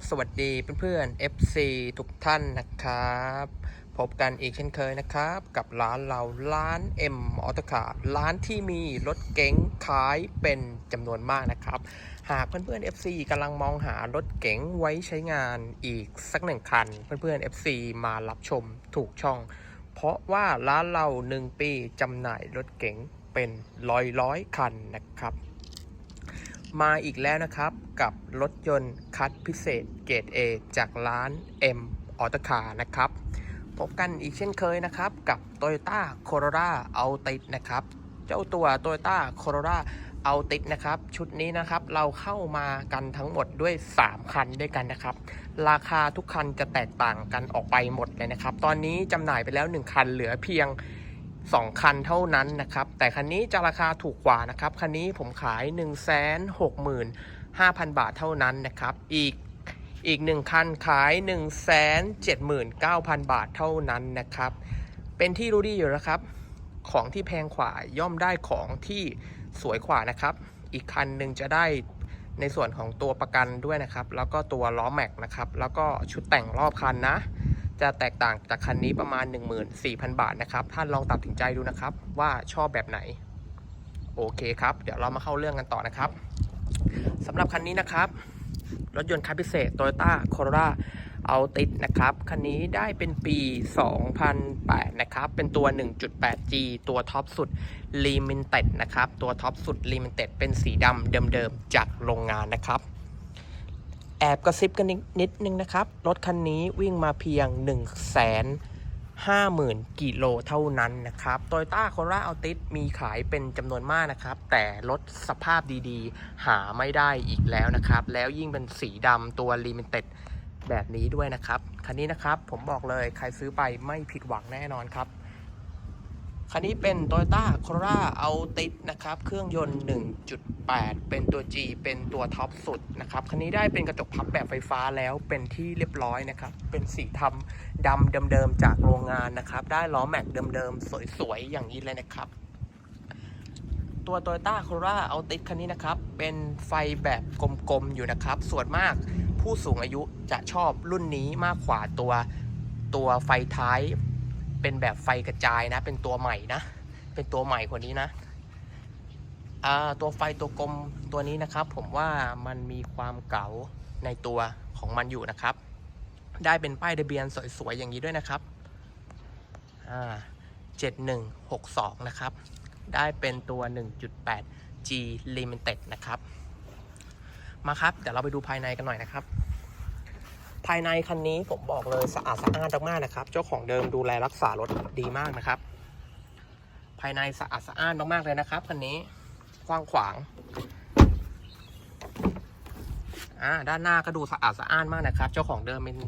ับสวัสดีเพื่อนๆ FC ทุกท่านนะครับ พบกันอีกเช่นเคยนะครับ กับร้านเราร้าน M ออโตคาร์ร้านที่มีรถเก๋งขายเป็นจำนวนมากนะครับ หากเพื่อนๆ FC กำลังมองหารถเก๋งไว้ใช้งานอีกสักหนึ่งคัน เพื่อนๆ FC มารับชมถูกช่อง เพราะว่าร้านเรา 1 ปีจำหน่ายรถเก๋งเป็นร้อยร้อยๆคันนะครับ มาอีกแล้วนะครับกับรถยนต์คัดพิเศษเกรด A จากร้าน M ออโตคานะครับพบกันอีกเช่นเคยนะครับกับ Toyota Corolla a l t i นะครับเจ้าตัว Toyota Corolla a l t i นะครับชุดนี้นะครับเราเข้ามากันทั้งหมดด้วย 3 คันด้วยกันนะครับ ราคาทุกคันจะแตกต่างกันออกไปหมดเลยนะครับ ตอนนี้จำหน่ายไปแล้ว 1 คันเหลือเพียง 2 คันเท่านั้นนะครับ แต่คันนี้จะราคาถูกกว่านะครับ คันนี้ผมขาย 1 6 5 0 0 0 บาทเท่านั้นนะครับ อีกอีกหนึ่งคันขาย 1 7 9 0 0 0 บาทเท่านั้นนะครับ เป็นที่รู้ดีอยู่แล้วครับ ของที่แพงกว่าย่อมได้ของที่สวยกว่านะครับ อีกคันหนึ่งจะได้ในส่วนของตัวประกันด้วยนะครับ แล้วก็ตัวล้อแม็กนะครับ แล้วก็ชุดแต่งรอบคันนะ จะแตกต่างจากคันนี้ประมาณ 14,000 บาทนะครับ ท่านลองตัดสินใจดูนะครับว่าชอบแบบไหน โอเคครับ เดี๋ยวเรามาเข้าเรื่องกันต่อนะครับสำหรับคันนี้นะครับ รถยนต์คันพิเศษ Toyota Corolla Altis นะครับ คันนี้ได้เป็นปี 2008 นะครับ เป็นตัว 1.8G ตัวท็อปสุด Limited นะครับ ตัวท็อปสุด Limited เป็นสีดำเดิมๆจากโรงงานนะครับ แอบกระซิบกันนิดนึงนะครับ รถคันนี้วิ่งมาเพียง 1 5 0 0 0 0 กิโลเท่านั้นนะครับ Toyota Corolla Altis มีขายเป็นจำนวนมากนะครับ แต่รถสภาพดีๆ หาไม่ได้อีกแล้วนะครับ แล้วยิ่งเป็นสีดำตัว Limited แบบนี้ด้วยนะครับ คันนี้นะครับผมบอกเลยใครซื้อไปไม่ผิดหวังแน่นอนครับ คันนี้เป็น Toyota Corolla Altis นะครับ เครื่องยนต์ 1.8 เป็นตัว G เป็นตัวท็อปสุดนะครับ คันนี้ได้เป็นกระจกพับแบบไฟฟ้าแล้วเป็นที่เรียบร้อยนะครับ เป็นสีทำดำเดิมๆจากโรงงานนะครับ ได้ล้อแม็กเดิมๆ สวยๆ อย่างนี้เลยนะครับ ตัว Toyota Corolla Altis คันนี้นะครับ เป็นไฟแบบกลมๆ อยู่นะครับ ส่วนมากผู้สูงอายุจะชอบรุ่นนี้มากกว่าตัวตัวไฟท้าย เป็นแบบไฟกระจายนะ เป็นตัวใหม่นะ เป็นตัวใหม่กว่านี้นะตัวไฟตัวกลมตัวนี้นะครับ ผมว่ามันมีความเก๋าในตัวของมันอยู่นะครับ ได้เป็นป้ายทะเบียนสวยๆอย่างนี้ด้วยนะครับอ่า7162นะครับ ได้เป็นตัว 1.8 G Limited นะครับ มาครับ เดี๋ยวเราไปดูภายในกันหน่อยนะครับ ภายในคันนี้ผมบอกเลยสะอาดสะอ้านมากๆนะครับ เจ้าของเดิมดูแลรักษารถดีมากนะครับ ภายในสะอาดสะอ้านมากๆเลยนะครับคันนี้กว้างขวางอ่าด้านหน้าก็ดูสะอาดสะอ้านมากนะครับ เจ้าของเดิมเป็น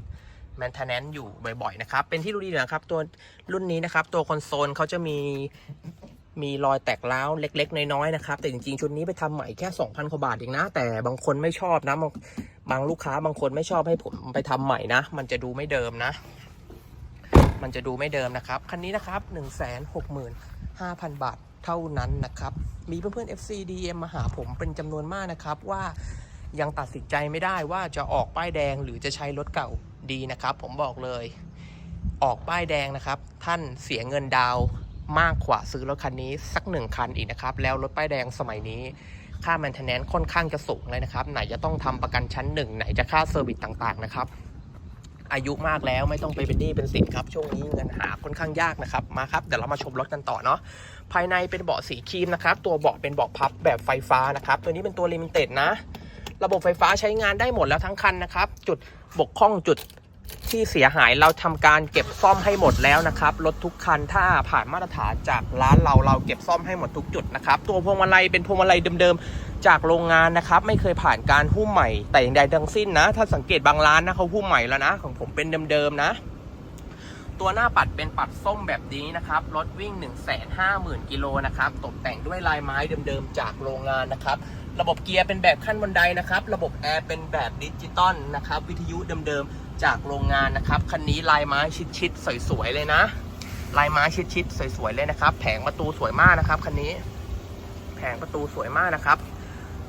แมนเทนแนนอยู่บ่อยๆนะครับ เป็นที่รู้ดีนะครับ ตัวรุ่นนี้นะครับ ตัวคอนโซลเขาจะมี มีรอยแตกร้าวเล็ก ๆ น้อยๆนะครับ แต่จริงๆ ชุดนี้ไปทำใหม่แค่ 2,000กว่าบาทเองนะ แต่บางคนไม่ชอบนะ บางบางลูกค้าบางคนไม่ชอบให้ผมไปทำใหม่นะ มันจะดูไม่เดิมนะ มันจะดูไม่เดิมนะครับ คันนี้นะครับ 1 6 5 0 0 0 บาทเท่านั้นนะครับ มีเพื่อนๆ FC DM มาหาผมเป็นจำนวนมากนะครับว่ายังตัดสินใจไม่ได้ว่าจะออกป้ายแดงหรือจะใช้รถเก่าดีนะครับ ผมบอกเลย ออกป้ายแดงนะครับ ท่านเสียเงินดาว มากกว่าซื้อรถคันนี้สักหนึ่งคันอีกนะครับ แล้วรถป้ายแดงสมัยนี้ค่า maintenance ค่อนข้างจะสูงเลยนะครับ ไหนจะต้องทำประกันชั้นหนึ่งไหนจะค่าเซอร์วิสต่างๆนะครับ อายุมากแล้วไม่ต้องไปเป็นหนี้เป็นสินครับ ช่วงนี้เงินหาค่อนข้างยากนะครับ มาครับ เดี๋ยวเรามาชมรถกันต่อเนาะ ภายในเป็นเบาะสีครีมนะครับ ตัวเบาะเป็นเบาะพับแบบไฟฟ้านะครับ ตัวนี้เป็นตัวลิมิเต็ดนะ ระบบไฟฟ้าใช้งานได้หมดแล้วทั้งคันนะครับ จุดบกพร่องจุด ที่เสียหายเราทำการเก็บซ่อมให้หมดแล้วนะครับรถทุกคันถ้าผ่านมาตรฐานจากร้านเราเราเก็บซ่อมให้หมดทุกจุดนะครับตัวพวงมาลัยเป็นพวงมาลัยเดิมๆจากโรงงานนะครับไม่เคยผ่านการหุ้มใหม่แต่อย่างใดทั้งสิ้นนะ ถ้าสังเกตบางร้านนะเขาหุ้มใหม่แล้วนะ ของผมเป็นเดิมๆนะ ตัวหน้าปัดเป็นปัดส้มแบบนี้นะครับรถวิ่ง 1 5 0 0 0 0กิโลนะครับตกแต่งด้วยลายไม้เดิมๆจากโรงงานนะครับระบบเกียร์เป็นแบบขั้นบันไดนะครับ ระบบแอร์เป็นแบบดิจิตอลนะครับ วิทยุเดิมๆ จากโรงงานนะครับ คันนี้ลายไม้ชิดๆสวยๆเลยนะ ลายไม้ชิดๆสวยๆเลยนะครับ แผงประตูสวยมากนะครับคันนี้ แผงประตูสวยมากนะครับ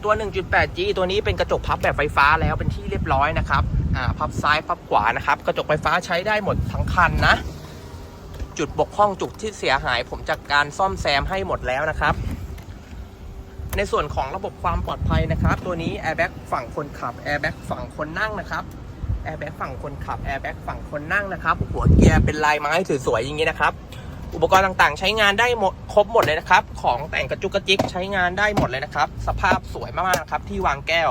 ตัว 1.8G ตัวนี้เป็นกระจกพับแบบไฟฟ้าแล้วเป็นที่เรียบร้อยนะครับอ่าพับซ้ายพับขวานะครับ กระจกไฟฟ้าใช้ได้หมดทั้งคันนะ จุดบกพร่องจุดที่เสียหาย ผมจัดการซ่อมแซมให้หมดแล้วนะครับในส่วนของระบบความปลอดภัยนะครับ ตัวนี้แอร์แบ็กฝั่งคนขับแอร์แบ็กฝั่งคนนั่งนะครับ แอร์แบ็กฝั่งคนขับแอร์แบ็กฝั่งคนนั่งนะครับหัวเกียร์เป็นลายไม้สวยๆอย่างนี้นะครับ อุปกรณ์ต่างๆ ใช้งานได้หมดครบหมดเลยนะครับ ของแต่งกระจุกกระจิกใช้งานได้หมดเลยนะครับ สภาพสวยมากๆนะครับ ที่วางแก้ว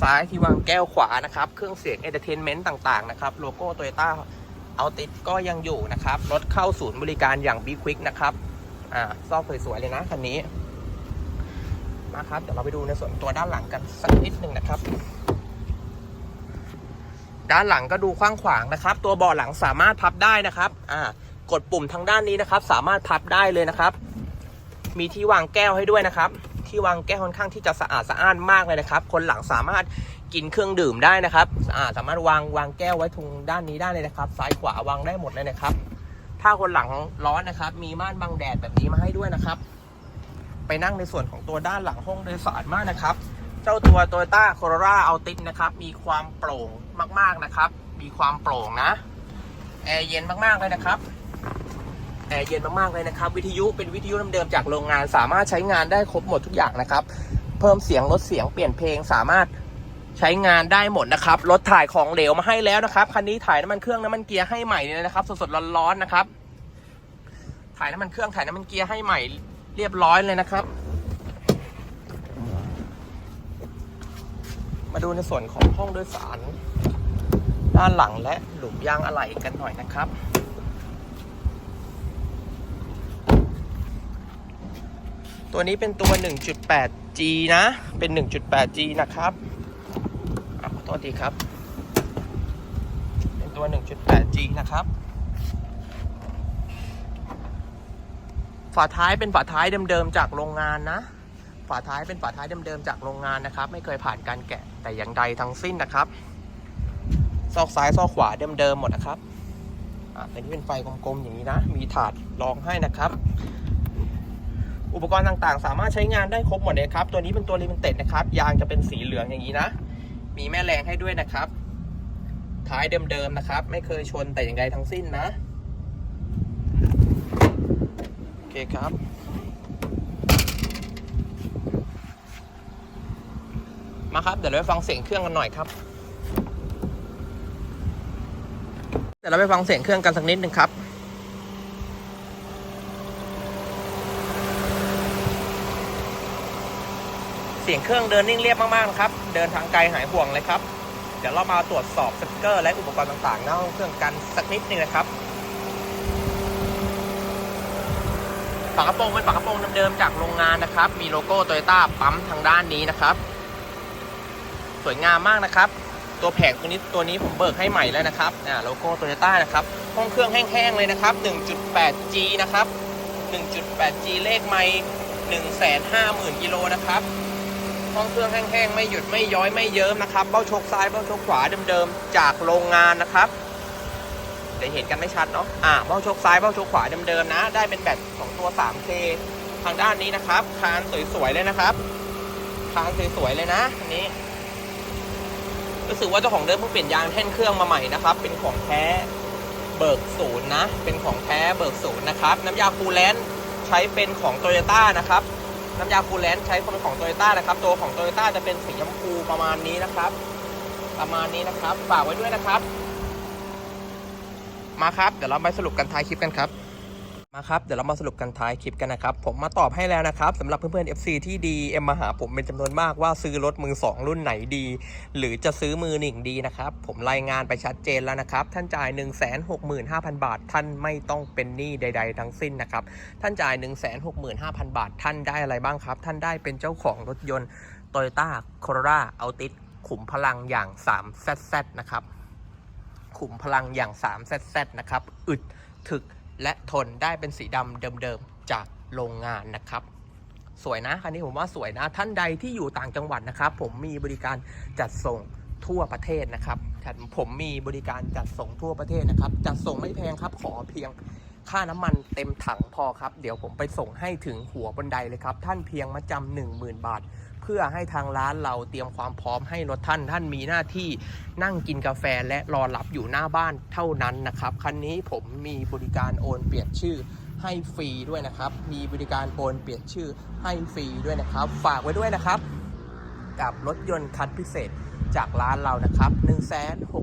ซ้ายที่วางแก้วขวานะครับ เครื่องเสียงเอนเตอร์เทนเมนต์ต่างๆนะครับโลโก้โตโยต้าเอาติดก็ยังอยู่นะครับรถเข้าศูนย์บริการอย่างบีควิกนะครับอ่าซอกสวยๆเลยนะคันนี้มาครับเดี๋ยวเราไปดูในส่วนตัวด้านหลังกันสักนิดหนึ่งนะครับ ด้านหลังก็ดูกว้างขวางนะครับ ตัวเบาะหลังสามารถพับได้นะครับอ่ากดปุ่มทางด้านนี้นะครับ สามารถพับได้เลยนะครับ มีที่วางแก้วให้ด้วยนะครับ ที่วางแก้วค่อนข้างที่จะสะอาดสะอ้านมากเลยนะครับ คนหลังสามารถกินเครื่องดื่มได้นะครับอ่าสามารถวางวางแก้วไว้ตรงด้านนี้ได้เลยนะครับ ซ้ายขวาวางได้หมดเลยนะครับ ถ้าคนหลังร้อนนะครับ มีม่านบังแดดแบบนี้มาให้ด้วยนะครับ ไปนั่งในส่วนของตัวด้านหลังห้องโดยสารมากนะครับ เจ้าตัว Toyota Corolla Altis นะครับ มีความโปร่งมากๆนะครับ มีความโปร่งนะ แอร์เย็นมากๆเลยนะครับ แอร์เย็นมากๆเลยนะครับ วิทยุเป็นวิทยุเดิมๆจากโรงงาน สามารถใช้งานได้ครบหมดทุกอย่างนะครับ เพิ่มเสียงลดเสียงเปลี่ยนเพลงสามารถใช้งานได้หมดนะครับรถถ่ายของเหลวมาให้แล้วนะครับคันนี้ถ่ายน้ำมันเครื่องน้ำมันเกียร์ให้ใหม่เลยนะครับ สดๆร้อนๆนะครับ ถ่ายน้ำมันเครื่องถ่ายน้ำมันเกียร์ให้ใหม่เรียบร้อยเลยนะครับ มาดูในส่วนของห้องโดยสาร ด้านหลังและหลุมยางอะไหล่กันหน่อยนะครับ ตัวนี้เป็นตัว 1.8G นะ เป็น 1.8G นะครับอะขอโทษทีครับ เป็นตัว 1.8G นะครับ ฝาท้ายเป็นฝาท้ายเดิมๆจากโรงงานนะ ฝาท้ายเป็นฝาท้ายเดิมๆจากโรงงานนะครับ ไม่เคยผ่านการแกะแต่อย่างใดทั้งสิ้นนะครับ ซอกซ้ายซอกขวาเดิมๆหมดนะครับอ่าแต่นี่เป็นไฟกลมๆอย่างนี้นะ มีถาดรองให้นะครับ อุปกรณ์ต่างๆ สามารถใช้งานได้ครบหมดเลยครับ ตัวนี้เป็นตัวลิมิเต็ดนะครับ ยางจะเป็นสีเหลืองอย่างนี้นะ มีแม่แรงให้ด้วยนะครับ ท้ายเดิมๆนะครับ ไม่เคยชนแต่อย่างใดทั้งสิ้นนะ โอเคครับ มาครับ เดี๋ยวเราไปฟังเสียงเครื่องกันหน่อยครับ เดี๋ยวเราไปฟังเสียงเครื่องกันสักนิดหนึ่งครับเสียงเครื่องเดินนิ่งเรียบมากๆนะครับ เดินทางไกลหายห่วงเลยครับ เดี๋ยวเรามาตรวจสอบสติกเกอร์ และอุปกรณ์ต่างๆหน้าห้องเครื่องกันสักนิดหนึงนะครับ ฝากระโปรงเป็นฝากระโปรงเดิมๆจากโรงงานนะครับ มีโลโก้โตโยต้าปั๊มทางด้านนี้นะครับ สวยงามมากนะครับ ตัวแผงตัวนี้ตัวนี้ผมเบิกให้ใหม่แล้วนะครับอ่าโลโก้โตโยต้านะครับห้องเครื่องแห้งๆเลยนะครับ 1.8G นะครับ 1.8G เลขไม่150,000กิโลนะครับห้องเครื่องแห้งๆไม่หยุดไม่ย้อยไม่เยิ้มนะครับ เบ้าชคซ้ายเบ้าชคขวาเดิมๆจากโรงงานนะครับเดี๋ยวเห็นกันไม่ชัดเนาะอ่าเบ้าชคซ้ายเบ้าชคขวาเดิมๆนะ ได้เป็นแบบของตัว 3K ทางด้านนี้นะครับ คานสวยๆเลยนะครับ คานสวยๆเลยนะอันนี้ รู้สึกว่าเจ้าของเดิมเพิ่งเปลี่ยนยางแท่นเครื่องมาใหม่นะครับ เป็นของแท้เบิกศูนย์นะ เป็นของแท้เบิกศูนย์นะครับ น้ำยาคูลแลนซ์ใช้เป็นของโตโยต้านะครับ น้ำยาคูลแลนซ์ใช้เป็นของโตโยต้านะครับ ตัวของโตโยต้าจะเป็นสีชมพูประมาณนี้นะครับ ประมาณนี้นะครับ ฝากไว้ด้วยนะครับ มาครับ เดี๋ยวเราไปสรุปกันท้ายคลิปกันครับ มาครับ เดี๋ยวเรามาสรุปกันท้ายคลิปกันนะครับ ผมมาตอบให้แล้วนะครับสำหรับเพื่อนๆ FC ที่ดีเอ็มมาหาผมเป็นจำนวนมากว่าซื้อรถมือ 2 รุ่นไหนดี หรือจะซื้อมือหนึ่งดีนะครับ ผมรายงานไปชัดเจนแล้วนะครับ ท่านจ่าย 1 6 5 0 0 0 บาท ท่านไม่ต้องเป็นหนี้ใด ๆ ทั้งสิ้นนะครับ ท่านจ่าย 1 6 5 0 0 0 บาท ท่านได้อะไรบ้างครับ ท่านได้เป็นเจ้าของรถยนต์ Toyota Corolla Altis ขุมพลังอย่าง 3ZZ นะครับขุมพลังอย่าง 3ZZ นะครับอึดถึก และทนได้เป็นสีดำเดิมๆจากโรงงานนะครับ สวยนะคันนี้ผมว่าสวยนะท่านใดที่อยู่ต่างจังหวัดนะครับ ผมมีบริการจัดส่งทั่วประเทศนะครับผมมีบริการจัดส่งทั่วประเทศนะครับ จัดส่งไม่แพงครับ ขอเพียงค่าน้ำมันเต็มถังพอครับ เดี๋ยวผมไปส่งให้ถึงหัวบันไดเลยครับ ท่านเพียงมาจำหนึ่งหมื่นบาท พื่อให้ทางร้านเราเตรียมความพร้อมให้รถท่าน ท่านมีหน้าที่นั่งกินกาแฟและรอรับอยู่หน้าบ้านเท่านั้นนะครับ คันนี้ผมมีบริการโอนเปลี่ยนชื่อให้ฟรีด้วยนะครับ มีบริการโอนเปลี่ยนชื่อให้ฟรีด้วยนะครับ ฝากไว้ด้วยนะครับ กับรถยนต์คันพิเศษจากร้านเรานะครับ 1 6 5 0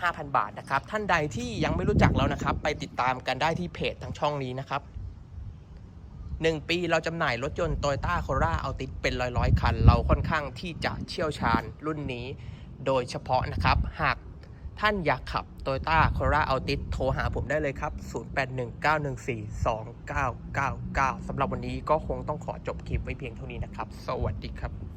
0 0 บาทนะครับ ท่านใดที่ยังไม่รู้จักเรานะครับ ไปติดตามกันได้ที่เพจทางช่องนี้นะครับ 1 ปีเราจำหน่ายรถยนต์ Toyota Corolla Altis เป็นร้อยๆ คัน เราค่อนข้างที่จะเชี่ยวชาญรุ่นนี้ โดยเฉพาะนะครับ หากท่านอยากขับ Toyota Corolla Altis โทรหาผมได้เลยครับ 0819142999 สำหรับวันนี้ก็คงต้องขอจบคลิปไว้เพียงเท่านี้นะครับ สวัสดีครับ